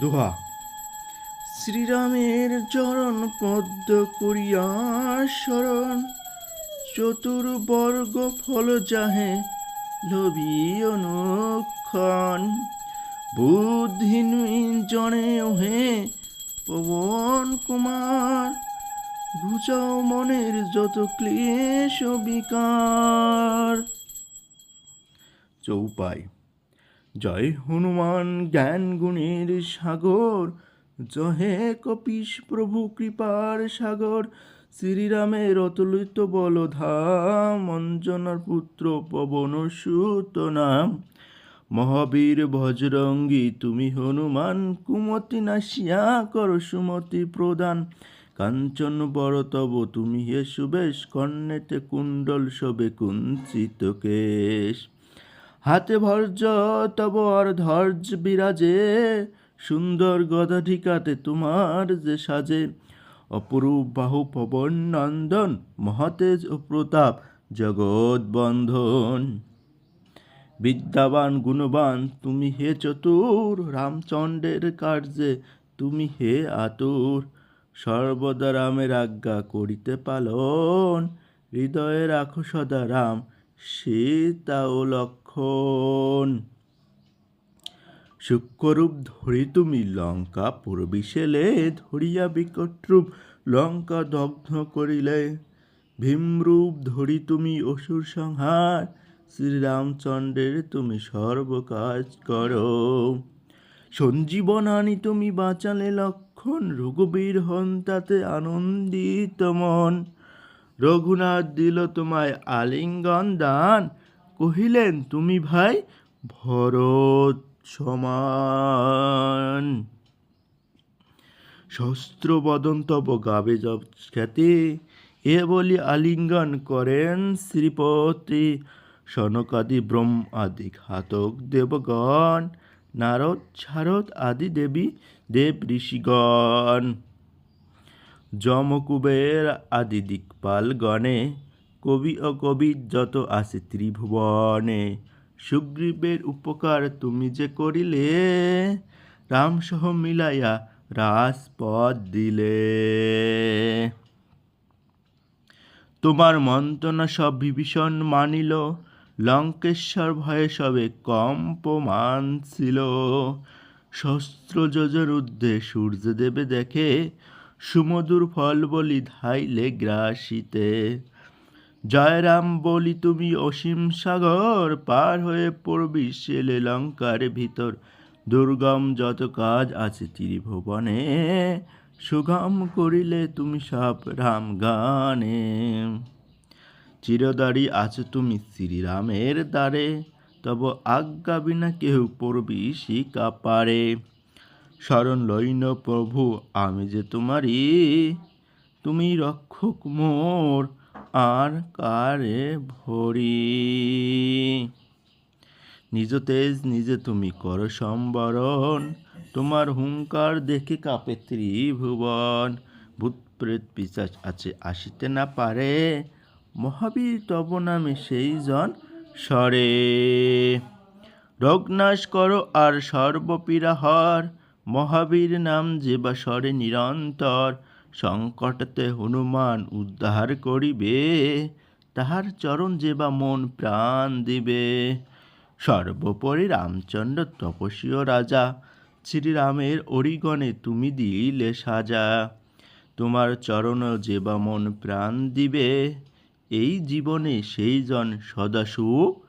দোহা। শ্রীরামের চরণ পদ্ম করিয়া শরণ চতুর্বর্গ ফল যাহে লোভী অনুক্ষণ। বুদ্ধিহীন জনে ওহে পবন কুমার ঘুচাও মনের যত ক্লেশ বিকার। চৌপাই। জয় হনুমান জ্ঞান গুণের সাগর, জহে কপিস প্রভু কৃপার সাগর, শ্রীরামের অতুলিত বলধাম, অঞ্জনার পুত্র পবন সুত নাম। মহাবীর ভজরঙ্গী তুমি হনুমান, কুমতি নাসিয়া কর সুমতি প্রদান। কাঞ্চন বড় তব তুমি হে সুবেশ কর্ণেতে কুণ্ডল শোভে কুঞ্চিত কেশ। হাতে ভর্জ তব আর ধর্য বিরাজে। সুন্দর গদা ঠিকাতে তোমার যে সাজে। অপরূপ বাহু পবন, নন্দন, মহাতেজ ও প্রতাপ, জগৎ বন্ধন। বিদ্যাবান, গুণবান, তুমি হে চতুর। রামচন্দ্রের কার্যে তুমি হে আতুর। সর্বদা রামের আজ্ঞা করিতে পালন। হৃদয়ে রাখো সদা রাম। সীতা ও লক্ষণ। সূক্ষ্মরূপ ধরি তুমি, লঙ্কা পূর্বিশেলে ধরিয়া বিকটরূপ, লঙ্কা দগ্ধ করিলে ভীমরূপ ধরি তুমি, অসুর সংহার, শ্রীরামচন্দ্রের তুমি সর্বকাজ করো। সঞ্জীবন আনি তুমি বাঁচালে লক্ষণ, রঘুবীর হন তাতে আনন্দিত মন। রঘুনাথ দিল তোমায় আলিঙ্গন দান। কহিলেন, তুমি ভাই ভরত সমান। শস্ত্র বদন তব গাবে জব খ্যাতি। এ বলি আলিঙ্গন করেন শ্রীপতি। সনকাদি ব্রহ্ম আদি ঘাতক দেবগণ। নারদ শারদ আদি দেবী দেব ঋষিগণ। যমকুবের আদি দিকপাল গণে, কবি ও কবি যত আছে ত্রিভুবনে। সুগ্রীবের উপকার তুমি যে করিলে, রামসহ মিলাইয়া রাজপদ দিলে। তোমার মন্ত্রণা সব বিভীষণ মানিল, লঙ্কেশ্বর ভয়ে সবে কম্পমান ছিল। শস্ত্র যোজন ঊর্ধ্বে সূর্যদেবে দেখে সুমধুর ফল বলি ধাইলে গ্রাসিতে। জয় রাম বলি, তুমি অসীম সাগর পার হয়ে পড়বি সেলে লঙ্কার ভিতর। দুর্গম যত কাজ আছে ত্রিভুবনে, সুগম করিলে তুমি সব রাম গানে। চিরদারি আছো তুমি শ্রীরামের দ্বারে, তব আজ্ঞা বিনা কেউ পড়বি শিকা পারে। শরণ লইন প্রভু, আমি যে তোমারই, তুমি রক্ষক মোর, আর কারে ভরি? নিজ তেজ নিজে তুমি কর সম্বরণ, তোমার হুঙ্কার দেখে কাঁপে ত্রিভুবন। ভূত প্রেত পিসাচ আছে, আসিতে না পারে, মহাবীর তব নামে সেই জন সরে। রগ্নাশ করো আর সর্বপীড়া হর মহাবীর নাম যে বা স্বরে নিরন্তর সংকটতে হনুমান উদ্ধার করিবে, তাহার চরণ যে বা মন প্রাণ দিবে। সর্বোপরি রামচন্দ্র তপস্বী রাজা, শ্রীরামের অরিগণে তুমি দিলে সাজা। তোমার চরণ যে বা মন প্রাণ দিবে, এই জীবনে সেই জন সদা সুখ